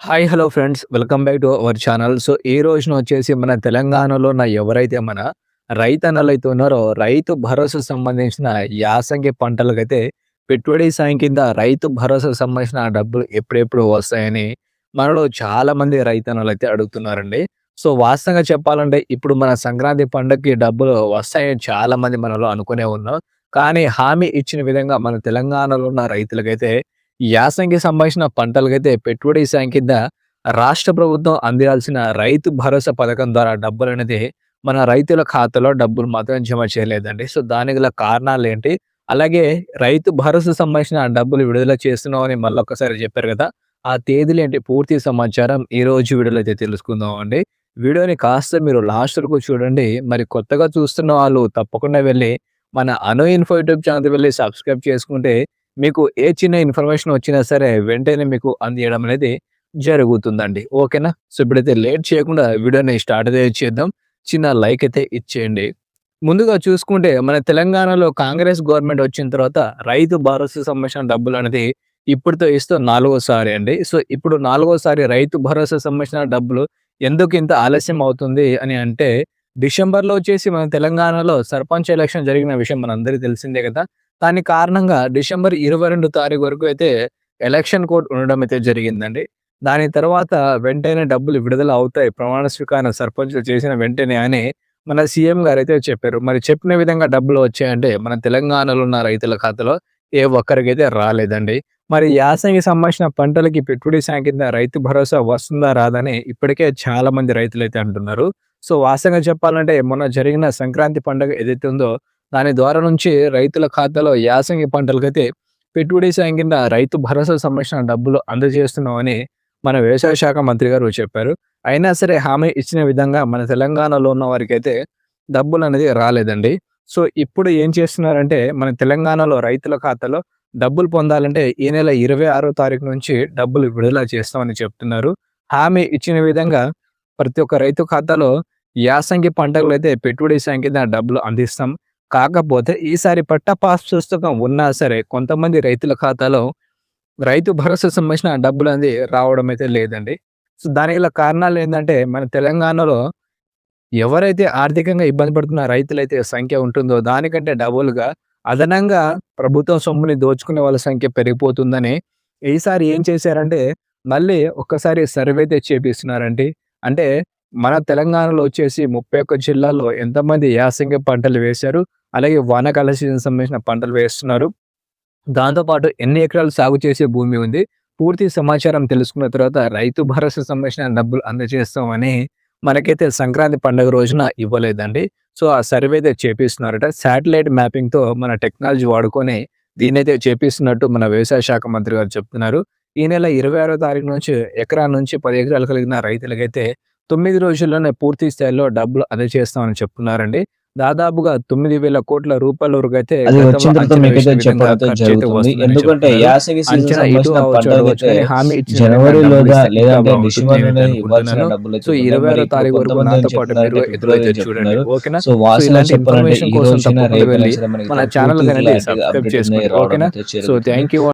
Hi hello friends welcome back to our channel so ఈ రోజున వచ్చేసి మన తెలంగాణలో ఉన్న ఎవరైతే మన రైతన్నలు అయితే ఉన్నారో రైతు భరోసా సంబంధించిన యాసంగి పంటలకైతే పెట్టుబడి సాయం కింద రైతు భరోసా సంబంధించిన డబ్బులు ఎప్పుడెప్పుడు వస్తాయని మనలో చాలా మంది రైతన్నలు అయితే అడుగుతున్నారండి. సో వాస్తవంగా చెప్పాలంటే ఇప్పుడు మన సంక్రాంతి పండుగకి డబ్బులు వస్తాయని చాలా మంది మనలో అనుకునే ఉన్నాం. కానీ హామీ ఇచ్చిన విధంగా మన తెలంగాణలో ఉన్న రైతులకైతే యాసంగి సంబంధించిన పంటలకైతే పెట్టుబడి సాయం కింద రాష్ట్ర ప్రభుత్వం అందిరాల్సిన రైతు భరోసా పథకం ద్వారా డబ్బులు అనేది మన రైతుల ఖాతాలో డబ్బులు మాత్రం జమ చేయలేదండి. సో దానికి గల కారణాలు ఏంటి? అలాగే రైతు భరోసా సంబంధించిన డబ్బులు విడుదల చేస్తున్నామని మళ్ళీ ఒక్కసారి చెప్పారు కదా. ఆ తేదీలు ఏంటి? పూర్తి సమాచారం ఈ రోజు వీడియోలో అయితే తెలుసుకుందాం అండి. వీడియోని కాస్త మీరు లాస్ట్ వరకు చూడండి. మరి కొత్తగా చూస్తున్న వాళ్ళు తప్పకుండా వెళ్ళి మన అను ఇన్ఫో యూట్యూబ్ ఛానల్ వెళ్ళి సబ్స్క్రైబ్ చేసుకుంటే మీకు ఏ చిన్న ఇన్ఫర్మేషన్ వచ్చినా సరే వెంటనే మీకు అందియడం అనేది జరుగుతుందండి. ఓకేనా? సో ఇప్పుడైతే లేట్ చేయకుండా వీడియోని స్టార్ట్ అయితే చేద్దాం. చిన్న లైక్ అయితే ఇచ్చేయండి. ముందుగా చూసుకుంటే మన తెలంగాణలో కాంగ్రెస్ గవర్నమెంట్ వచ్చిన తర్వాత రైతు భరోసా సంబంధించిన డబ్బులు అనేది ఇప్పుడుతో ఇస్తూ నాలుగోసారి అండి. సో ఇప్పుడు నాలుగోసారి రైతు భరోసా సంబంధించిన డబ్బులు ఎందుకు ఇంత ఆలస్యం అవుతుంది అని అంటే డిసెంబర్లో వచ్చేసి మన తెలంగాణలో సర్పంచ్ ఎలక్షన్ జరిగిన విషయం మనందరికీ తెలిసిందే కదా. దాని కారణంగా డిసెంబర్ ఇరవై రెండు తారీఖు వరకు అయితే ఎలక్షన్ కోడ్ ఉండడం అయితే జరిగిందండి. దాని తర్వాత వెంటనే డబ్బులు విడుదల అవుతాయి. ప్రమాణ స్వీకారం సర్పంచ్ చేసిన వెంటనే అని మన సీఎం గారు అయితే చెప్పారు. మరి చెప్పిన విధంగా డబ్బులు వచ్చాయంటే మన తెలంగాణలో ఉన్న రైతుల ఖాతాలో ఏ ఒక్కరికైతే రాలేదండి. మరి యాసంగి సంబంధించిన పంటలకి పెట్టుబడి సాయం కింద రైతు భరోసా వస్తుందా రాదని ఇప్పటికే చాలా మంది రైతులు అయితే అంటున్నారు. సో వాస్తవంగా చెప్పాలంటే మొన్న జరిగిన సంక్రాంతి పండుగ ఏదైతే ఉందో దాని ద్వారా నుంచి రైతుల ఖాతాలో యాసంగి పంటలకైతే పెట్టుబడి సాయం కింద రైతు భరోసా సంబంధించిన డబ్బులు అందజేస్తున్నామని మన వ్యవసాయ శాఖ మంత్రి గారు చెప్పారు. అయినా సరే హామీ ఇచ్చిన విధంగా మన తెలంగాణలో ఉన్న వారికి అయితే డబ్బులు అనేది రాలేదండి. సో ఇప్పుడు ఏం చేస్తున్నారంటే మన తెలంగాణలో రైతుల ఖాతాలో డబ్బులు పొందాలంటే ఈ నెల ఇరవై ఆరో తారీఖు నుంచి డబ్బులు విడుదల చేస్తామని చెప్తున్నారు. హామీ ఇచ్చిన విధంగా ప్రతి ఒక్క రైతు ఖాతాలో యాసంగి పంటలు అయితే పెట్టుబడి సాయం కింద డబ్బులు అందిస్తాం. కాకపోతే ఈసారి పట్ట పాస్ పుస్తకం ఉన్నా సరే కొంతమంది రైతుల ఖాతాలో రైతు భరోసా సంబంధించిన డబ్బులు అనేది రావడం అయితే లేదండి. సో దానికి గల కారణాలు ఏంటంటే మన తెలంగాణలో ఎవరైతే ఆర్థికంగా ఇబ్బంది పడుతున్న రైతులైతే సంఖ్య ఉంటుందో దానికంటే డబుల్గా అదనంగా ప్రభుత్వం సొమ్ముని దోచుకునే వాళ్ళ సంఖ్య పెరిగిపోతుందని ఈసారి ఏం చేశారంటే మళ్ళీ ఒక్కసారి సర్వే అయితే చేపిస్తున్నారండి. అంటే మన తెలంగాణలో వచ్చేసి ముప్పై ఒక్క జిల్లాల్లో ఎంతమంది యాసంగి పంటలు వేశారు? అలాగే వానాకాల సీజన్ సంబంధించిన పంటలు వేస్తున్నారు. దాంతోపాటు ఎన్ని ఎకరాలు సాగు చేసే భూమి ఉంది? పూర్తి సమాచారం తెలుసుకున్న తర్వాత రైతు భరోసా సంబంధించిన డబ్బులు అందజేస్తామని మనకైతే సంక్రాంతి పండుగ రోజున ఇవ్వలేదండి. సో ఆ సర్వే అయితే చేపిస్తున్నారట. శాటిలైట్ మ్యాపింగ్తో మన టెక్నాలజీ వాడుకొని దీనైతే చేపిస్తున్నట్టు మన వ్యవసాయ శాఖ మంత్రి గారు చెప్తున్నారు. ఈ నెల ఇరవై ఆరో తారీఖు నుంచి ఎకరా నుంచి పది ఎకరాలు కలిగిన రైతులకైతే తొమ్మిది రోజుల్లోనే పూర్తి స్థాయిలో డబ్బులు అందజేస్తామని చెప్తున్నారండి. దాదాపుగా తొమ్మిది వేల కోట్ల రూపాయల వరకు అయితే ఎందుకంటే కానీ హామీ ఇచ్చిన సో. ఇరవై ఆరో తారీఖు వరకు నాతో పాటు మీరు ఎదురైతే చూడండి. ఓకేనా సో ఇలాంటి ఇన్ఫర్మేషన్ కోసం మన ఛానల్ సబ్స్క్రైబ్ చేసుకోండి ఓకేనా సో. Thank you